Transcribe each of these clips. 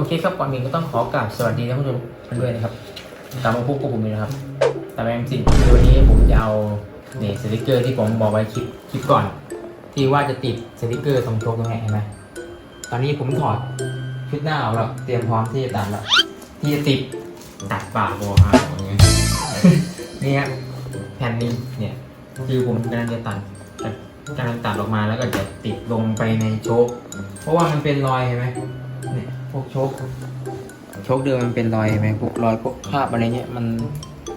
อเคครับก่อนอื่นก็ต้องขอกราบสวัสดีท่านผู้ชมกันด้วยนะครับกลับมาพบกับผมเลยนะครับแต่แม่จริงวันนี้ผมจะเอาเนี่ยสติกเกอร์ที่ผมบอกไว้คลิปคลิปก่อน ที่ว่าจะติดสติกเกอร์ตรงโชว์ตรงไหนเห็นไหมตอนนี้ผมถอดชุดหน้าออกแล้วเตรียมพร้อมที่จะตัดแล้วที่จะติดตัดปากโบฮาอย่างเงี้ยนี่ฮะแผ่นนี้เนี่ยคือผมกำลังจะตัดกำลังตัดออกมาแล้วก็จะติดลงไปในโชคเพราะว่ามันเป็นรอยเห็นไหมเนี่ย พวกโชคโชคเดิมมันเป็นรอยไหมพวกรอยพวกคราบอะไรเงี้ยมัน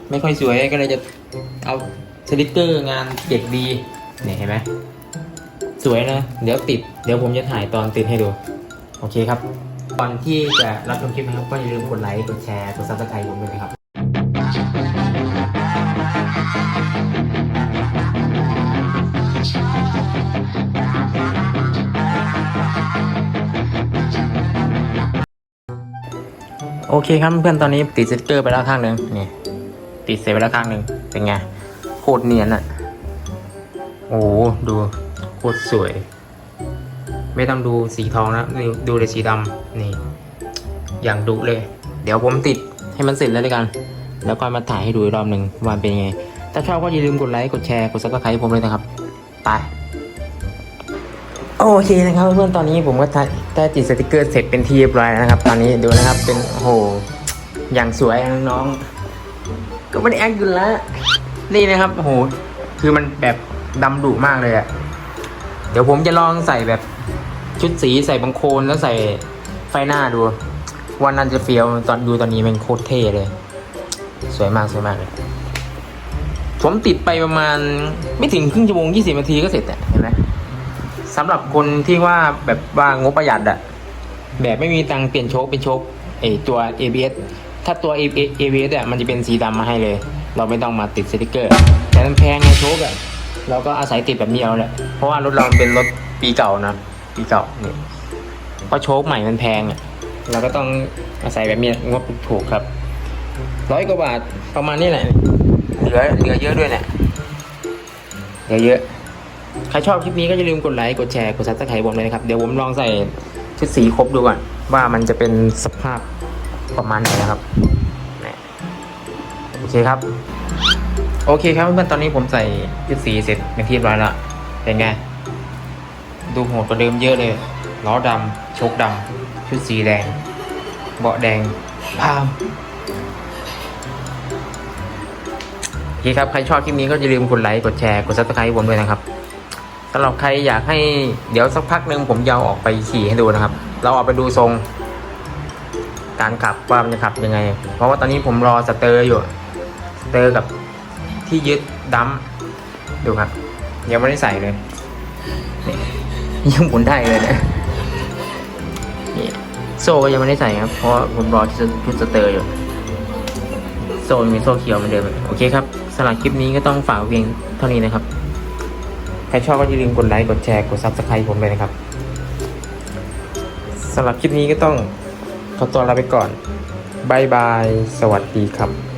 ไม่ค่อยสวยก็เลยจะเอาสติกเกอร์งานเด็กดีเนี่ยเห็นไหมสวยนะ เดี๋ยวติด เดี๋ยวผมจะถ่ายตอนติดให้ดู โอเคครับ ก่อนที่จะรับชมคลิปนะครับ ก็อย่าลืมกดไลค์ กดแชร์ กดซับสไครต์ผมด้วยนะครับ โอเคครับเพื่อนตอนนี้ติดสติ๊กเกอร์ไปแล้วข้างหนึ่งนี่ติดเสร็จไปแล้วข้างหนึ่งเป็นไงโคตรเนียนอะโอ้ดูโคตรสวย ไม่ต้องดูสีทองนะดูดูเลยสีดำนี่ อย่างดุเลย เดี๋ยวผมติดให้มันเสร็จแล้วเลยกัน แล้วก็มาถ่ายให้ดูอีกรอบหนึ่งว่าเป็นยังไง ถ้าชอบก็อย่าลืมกดไลค์กดแชร์กดซับสไครต์ผมเลยนะครับ ไป โอเคนะครับเพื่อนๆตอนนี้ผมก็ได้ติดสติกเกอร์เสร็จเป็นที่เรียบร้อยแล้วนะครับ ตอนนี้ดูนะครับเป็นโหอย่างสวยน้องๆก็ไม่ได้แอคอยู่แล้วนี่นะครับโหคือมันแบบดำดุมากเลยอะเดี๋ยวผมจะลองใส่แบบชุดสีใส่บังโคลนแล้วใส่ไฟหน้าดูว่านั่นจะเฟี้ยวตอนดูตอนนี้มันโคตรเท่เลย สวยมากสวยมากเลยผมติดไปประมาณไม่ถึงครึ่งชั่วโมงยี่สิบนาทีก็เสร็จอะเห็นไหม สำหรับคนที่ว่าแบบว่างบประหยัดอะแบบไม่มีตังค์เปลี่ยนโชคเป็นโชคไอตัว ABS ถ้าตัว ABS อะมันจะเป็นสีดำมาให้เลย เราไม่ต้องมาติดสติกเกอร์ แต่มันแพงไงโชคอะเราก็อาศัยติดแบบนี้เอาแหละเพราะว่ารถเราเป็นรถปีเก่านะปีเก่านี่เพราะโชคใหม่มันแพงอะเราก็ต้องอาศัยแบบนี้งบถูกครับร้อยกว่าบาทประมาณนี้แหละเหลือเหลือเยอะด้วยเนี่ยเหลือเยอะ ใครชอบคลิปนี้ก็อย่าลืมกดไลค์กดแชร์กดซับสไครต์ผมเลยนะครับ เดี๋ยวผมลองใส่ชุดสีครบดูก่อน ว่ามันจะเป็นสภาพประมาณไหนนะครับโอเคครับ โอเคครับเพื่อนๆตอนนี้ผมใส่ชุดสีเสร็จเป็นที่เรียบร้อยแล้วเป็นไง ดูโหดกว่าเดิมเยอะเลยล้อดำโชคดำชุดสีแดง เบาะแดงพามโอเคครับ ใครชอบคลิปนี้ก็อย่าลืมกดไลค์กดแชร์กดซับสไครต์ผมด้วยนะครับ สำหรับใครอยากให้เดี๋ยวสักพักหนึ่งผมจะเออกไปขี่ให้ดูนะครับ เราเอาไปดูทรง การขับว่ามันจะขับยังไง เพราะว่าตอนนี้ผมรอสเตอร์อยู่สเตอร์กับที่ยึดดัมดูครับ ยังไม่ได้ใส่เลยยังหมุนได้เลยนะโซ่ก็ยังไม่ได้ใส่ครับ เพราะผมรอที่จะชุดสเตอร์อยู่ โซนมีโซ่เขียวเหมือนเดิม โอเคครับสำหรับคลิปนี้ก็ต้องฝากเพียงเท่านี้นะครับ ครชอบก็อย่าลืมกดไลค์ กดแชร์ กดซับสไครต์ผมเลยนะครับสำหรับคลิปนี้ก็ต้องขอตัวลาไปก่อนบายบาย สวัสดีครับ